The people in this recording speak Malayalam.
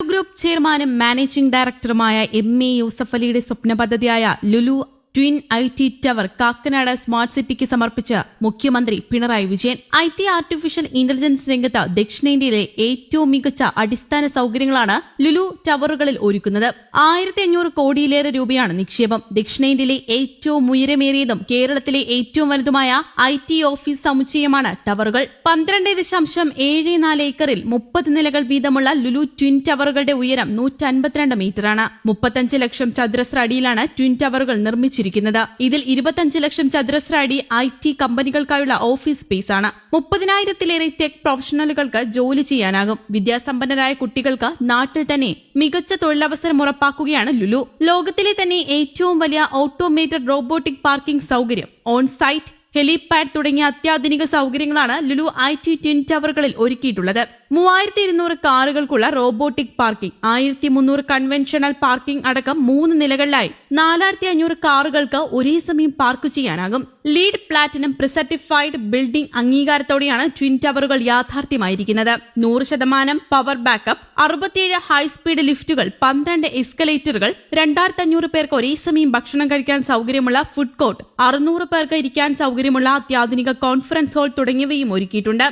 ഗ്രൂപ്പ് ചെയർമാനും മാനേജിംഗ് ഡയറക്ടറുമായ എം എ യൂസഫ് അലിയുടെ സ്വപ്ന പദ്ധതിയായ Lulu twin I T tower Kakkanad smart സിറ്റിക്ക് സമർപ്പിച്ച് മുഖ്യമന്ത്രി Pinarayi Vijayan. I T artificial intelligence രംഗത്ത് ദക്ഷിണേന്ത്യയിലെ ഏറ്റവും മികച്ച അടിസ്ഥാന സൗകര്യങ്ങളാണ് ലുലു ടവറുകളിൽ ഒരുക്കുന്നത്. ആയിരത്തി അഞ്ഞൂറ് കോടിയിലേറെ രൂപയാണ് നിക്ഷേപം. ദക്ഷിണേന്ത്യയിലെ ഏറ്റവും ഉയരമേറിയതും കേരളത്തിലെ ഏറ്റവും വലുതുമായ ഐ ടി ഓഫീസ് സമുച്ചയമാണ് ടവറുകൾ. പന്ത്രണ്ട് ദശാംശം ഏഴ് നാല് ഏക്കറിൽ മുപ്പത് നിലകൾ വീതമുള്ള ലുലു ട്വിൻ ടവറുകളുടെ ഉയരം നൂറ്റി അൻപത്തിരണ്ട് മീറ്ററാണ്. മുപ്പത്തഞ്ച് ലക്ഷം ചതുരശ്ര അടിയിലാണ് ട്വിൻ ടവറുകൾ നിർമ്മിച്ചിരിക്കുന്നത്. ഇതിൽ ഇരുപത്തഞ്ച് ലക്ഷം ചതുരശ്ര അടി ഐ ടി കമ്പനികൾക്കായുള്ള ഓഫീസ് സ്പേസ് ആണ് മുപ്പതിനായിരത്തിലേറെ ടെക് പ്രൊഫഷണലുകൾക്ക് ജോലി ചെയ്യാനാകും. വിദ്യാസമ്പന്നരായ കുട്ടികൾക്ക് നാട്ടിൽ തന്നെ മികച്ച തൊഴിലവസരം ഉറപ്പാക്കുകയാണ് ലുലു. ലോകത്തിലെ തന്നെ ഏറ്റവും വലിയ ഓട്ടോമേറ്റഡ് റോബോട്ടിക് പാർക്കിംഗ് സൗകര്യം ഓൺ സൈറ്റ് ഹെലിപാഡ് തുടങ്ങിയ അത്യാധുനിക സൗകര്യങ്ങളാണ് ലുലു ഐ ടി ട്വിൻ ടവറുകളിൽ ഒരുക്കിയിട്ടുള്ളത്. മൂവായിരത്തി ഇരുന്നൂറ് കാറുകൾക്കുള്ള റോബോട്ടിക് പാർക്കിംഗ് ആയിരത്തി മുന്നൂറ് കൺവെൻഷണൽ പാർക്കിംഗ് അടക്കം മൂന്ന് നിലകളിലായി നാലായിരത്തി അഞ്ഞൂറ് കാറുകൾക്ക് ഒരേ സമയം പാർക്ക് ചെയ്യാനാകും. ലീഡ് പ്ലാറ്റിനം പ്രിസർട്ടിഫൈഡ് ബിൽഡിംഗ് അംഗീകാരത്തോടെയാണ് ട്വിൻ ടവറുകൾ യാഥാർത്ഥ്യമായിരിക്കുന്നത്. നൂറ് ശതമാനം പവർ ബാക്കപ്പ് അറുപത്തിയേഴ് ഹൈസ്പീഡ് ലിഫ്റ്റുകൾ പന്ത്രണ്ട് എസ്കലേറ്ററുകൾ രണ്ടായിരത്തി അഞ്ഞൂറ് പേർക്ക് ഒരേ സമയം ഭക്ഷണം കഴിക്കാൻ സൗകര്യമുള്ള ഫുഡ് കോർട്ട് അറുന്നൂറ് പേർക്ക് ഇരിക്കാൻ സൗകര്യമുള്ള അത്യാധുനിക കോൺഫറൻസ് ഹാൾ തുടങ്ങിയവയും ഒരുക്കിയിട്ടുണ്ട്.